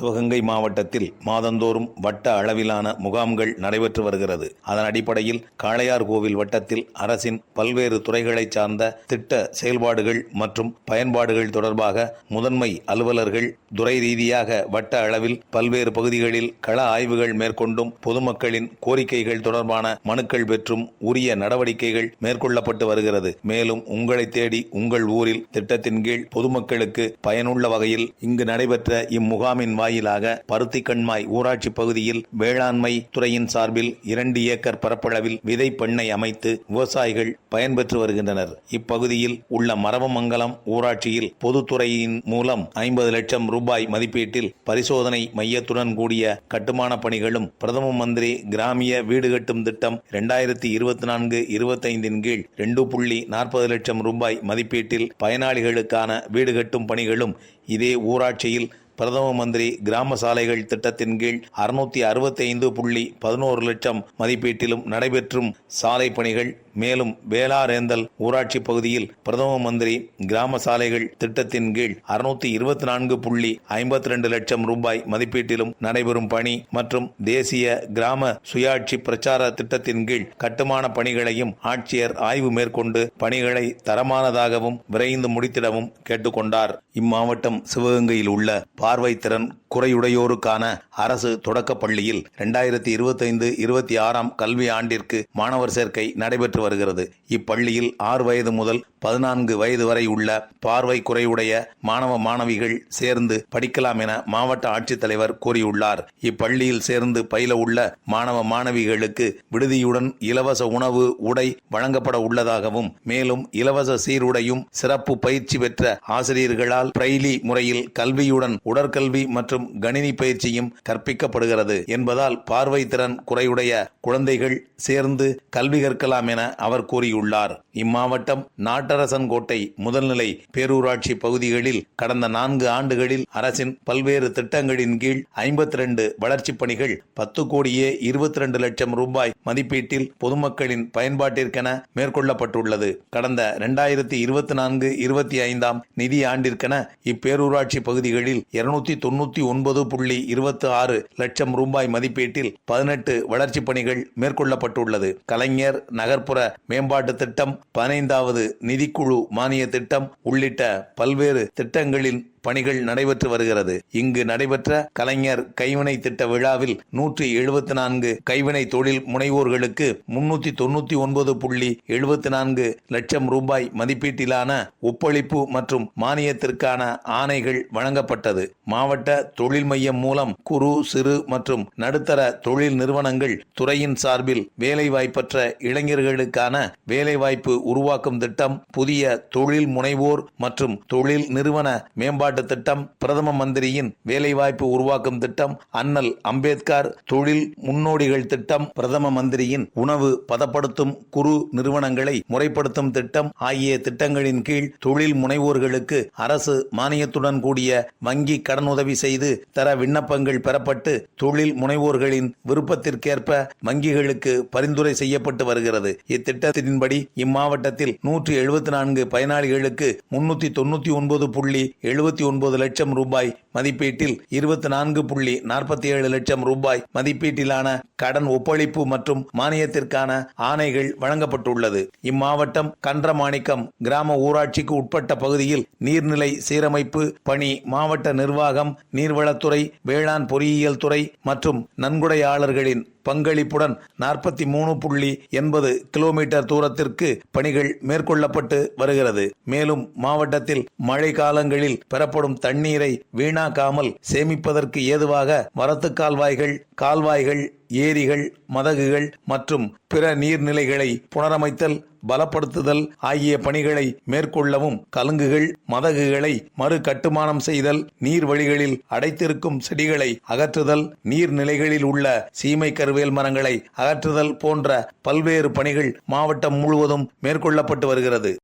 சிவகங்கை மாவட்டத்தில் மாதந்தோறும் வட்ட அளவிலான முகாம்கள் நடைபெற்று வருகிறது. அதன் அடிப்படையில் காளையார் கோவில் வட்டத்தில் அரசின் பல்வேறு துறைகளைச் சார்ந்த திட்ட செயல்பாடுகள் மற்றும் பயன்பாடுகள் தொடர்பாக முதன்மை அலுவலர்கள் துறை ரீதியாக வட்ட அளவில் பல்வேறு பகுதிகளில் கள ஆய்வுகள் மேற்கொண்டும் பொதுமக்களின் கோரிக்கைகள் தொடர்பான மனுக்கள் பெற்றும் உரிய நடவடிக்கைகள் மேற்கொள்ளப்பட்டு வருகிறது. மேலும் உங்களை தேடி உங்கள் ஊரில் திட்டத்தின் கீழ் பொதுமக்களுக்கு பயனுள்ள வகையில் இங்கு நடைபெற்ற இம்முகாமின் வாயிலாக பருத்தி கண்மாய் ஊராட்சி பகுதியில் வேளாண்மை துறையின் சார்பில் இரண்டு ஏக்கர் பரப்பளவில் விதை பண்ணை அமைத்து விவசாயிகள் பயன்பெற்று வருகின்றனர். இப்பகுதியில் உள்ள மரவமங்கலம் ஊராட்சியில் பொதுத்துறையின் மூலம் ஐம்பது லட்சம் ரூபாய் மதிப்பீட்டில் பரிசோதனை மையத்துடன் கூடிய கட்டுமான பணிகளும் பிரதம மந்திரி கிராமிய வீடு கட்டும் திட்டம் இரண்டாயிரத்தி இருபத்தி நான்கு இருபத்தைந்தின் கீழ் ரெண்டு புள்ளி நாற்பது லட்சம் ரூபாய் மதிப்பீட்டில் பயனாளிகளுக்கான வீடு கட்டும் பணிகளும் இதே ஊராட்சியில் பிரதம மந்திரி கிராம சாலைகள் திட்டத்தின் கீழ் அறுநூத்தி அறுபத்தி ஐந்து புள்ளி பதினோரு லட்சம் மதிப்பீட்டிலும் நடைபெற்றும் சாலை பணிகள் மேலும் வேளாரேந்தல் ஊராட்சி பகுதியில் பிரதம மந்திரி கிராம சாலைகள் திட்டத்தின் கீழ் அறுநூத்தி இருபத்தி நான்கு புள்ளி ஐம்பத்தி ரெண்டு லட்சம் ரூபாய் மதிப்பீட்டிலும் நடைபெறும் பணி மற்றும் தேசிய கிராம சுயாட்சி பிரச்சார திட்டத்தின் கீழ் கட்டுமான பணிகளையும் ஆட்சியர் ஆய்வு மேற்கொண்டு பணிகளை தரமானதாகவும் விரைந்து முடித்திடவும் கேட்டுக்கொண்டார். இம்மாவட்டம் சிவகங்கையில் உள்ள பார்வைத்திறன் குறையுடையோருக்கான அரசு தொடக்க பள்ளியில் இரண்டாயிரத்தி இருபத்தைந்து இருபத்தி ஆறாம் கல்வி ஆண்டிற்கு மாணவர் சேர்க்கை நடைபெற்று வருகிறது. இப்பள்ளியில் ஆறு வயது முதல் பதினான்கு வயது வரை உள்ள பார்வை குறையுடைய மாணவ மாணவிகள் சேர்ந்து படிக்கலாம் என மாவட்ட ஆட்சித்தலைவர் கூறியுள்ளார். இப்பள்ளியில் சேர்ந்து பயில உள்ள மாணவ மாணவிகளுக்கு விடுதியுடன் இலவச உணவு உடை வழங்கப்பட உள்ளதாகவும் மேலும் இலவச சீருடையும் சிறப்பு பயிற்சி பெற்ற ஆசிரியர்களால் பிரெய்லி முறையில் கல்வியுடன் உடற்கல்வி மற்றும் கணினி பயிற்சியும் கற்பிக்கப்படுகிறது. என்பதால் பார்வை திறன் குறையுடைய குழந்தைகள் சேர்ந்து கல்வி கற்கலாம் என அவர் கூறியுள்ளார். இம்மாவட்டம் நாட்டரசன் கோட்டை முதல்நிலை பேரூராட்சி பகுதிகளில் கடந்த நான்கு ஆண்டுகளில் அரசின் பல்வேறு திட்டங்களின் கீழ் ஐம்பத்தி ரெண்டு வளர்ச்சிப் பணிகள் பத்து கோடியே இருபத்தி ரெண்டு லட்சம் ரூபாய் மதிப்பீட்டில் பொதுமக்களின் பயன்பாட்டிற்கென மேற்கொள்ளப்பட்டுள்ளது. கடந்த இரண்டாயிரத்தி இருபத்தி நான்கு இருபத்தி ஐந்தாம் நிதி ஆண்டிற்கென இப்பேரூராட்சி பகுதிகளில் இருநூத்தி தொண்ணூத்தி ஒன்பது புள்ளி இருபத்தி ஆறு லட்சம் ரூபாய் மதிப்பீட்டில் பதினெட்டு வளர்ச்சிப் பணிகள் மேற்கொள்ளப்பட்டுள்ளது. கலைஞர் நகர்ப்புற மேம்பாட்டு திட்டம் பதினைந்தாவது நிதிக்குழு மானிய திட்டம் உள்ளிட்ட பல்வேறு திட்டங்களின் பணிகள் நடைபெற்று வருகிறது. இங்கு நடைபெற்ற கலைஞர் கைவினை திட்ட விழாவில் நூற்றி எழுபத்தி நான்கு கைவினை தொழில் முனைவோர்களுக்கு முன்னூத்தி தொண்ணூத்தி ஒன்பது புள்ளி எழுபத்தி நான்கு லட்சம் ரூபாய் மதிப்பீட்டிலான ஒப்பளிப்பு மற்றும் மானியத்திற்கான ஆணைகள் வழங்கப்பட்டது. மாவட்ட தொழில் மையம் மூலம் குறு சிறு மற்றும் நடுத்தர தொழில் நிறுவனங்கள் துறையின் சார்பில் வேலைவாய்ப்பற்ற இளைஞர்களுக்கான வேலைவாய்ப்பு உருவாக்கும் திட்டம் புதிய தொழில் முனைவோர் மற்றும் தொழில் நிறுவன மேம்பாடு மேம்பாட்டு திட்டம் பிரதம மந்திரியின் வேலைவாய்ப்பு உருவாக்கும் திட்டம் அண்ணல் அம்பேத்கர் தொழில் முன்னோடிகள் திட்டம் பிரதம மந்திரியின் உணவு பதப்படுத்தும் குறு நிறுவனங்களை முறைப்படுத்தும் திட்டம் ஆகிய திட்டங்களின் கீழ் தொழில் முனைவோர்களுக்கு அரசு மானியத்துடன் கூடிய வங்கி கடனுதவி செய்து தர விண்ணப்பங்கள் பெறப்பட்டு தொழில் முனைவோர்களின் விருப்பத்திற்கேற்ப வங்கிகளுக்கு பரிந்துரை செய்யப்பட்டு வருகிறது. இத்திட்டத்தின்படி இம்மாவட்டத்தில் நூற்றி எழுபத்தி நான்கு பயனாளிகளுக்கு முன்னூத்தி தொண்ணூத்தி ஒன்பது புள்ளி எழுபத்தி ஒன்பது லட்சம் ரூபாய் மதிப்பீட்டில் இருபத்தி நான்கு புள்ளி நாற்பத்தி ஏழு லட்சம் ரூபாய் மதிப்பீட்டிலான கடன் ஒப்பளிப்பு மற்றும் மானியத்திற்கான ஆணைகள் வழங்கப்பட்டுள்ளது. இம்மாவட்டம் கன்றமாணிக்கம் கிராம ஊராட்சிக்கு உட்பட்ட பகுதியில் நீர்நிலை சீரமைப்பு பணி மாவட்ட நிர்வாகம் நீர்வளத்துறை வேளாண் பொறியியல் துறை மற்றும் நன்கொடையாளர்களின் பங்களிப்புடன் நாற்பத்தி மூணு புள்ளி எண்பது கிலோமீட்டர் தூரத்திற்கு பணிகள் மேற்கொள்ளப்பட்டு வருகிறது. மேலும் மாவட்டத்தில் மழை காலங்களில் பெறப்படும் தண்ணீரை வீணாக்காமல் சேமிப்பதற்கு ஏதுவாக வரத்து கால்வாய்கள் கால்வாய்கள் ஏரிகள் மதகுகள் மற்றும் பிற நீர்நிலைகளை புனரமைத்தல் பலப்படுத்துதல் ஆகிய பணிகளை மேற்கொள்ளவும் கலுங்குகள் மதகுகளை மறு கட்டுமானம் செய்தல் நீர்வழிகளில் அடைத்திருக்கும் செடிகளை அகற்றுதல் நீர்நிலைகளில் உள்ள சீமை கருவேல் மரங்களை அகற்றுதல் போன்ற பல்வேறு பணிகள் மாவட்டம் முழுவதும் மேற்கொள்ளப்பட்டு வருகிறது.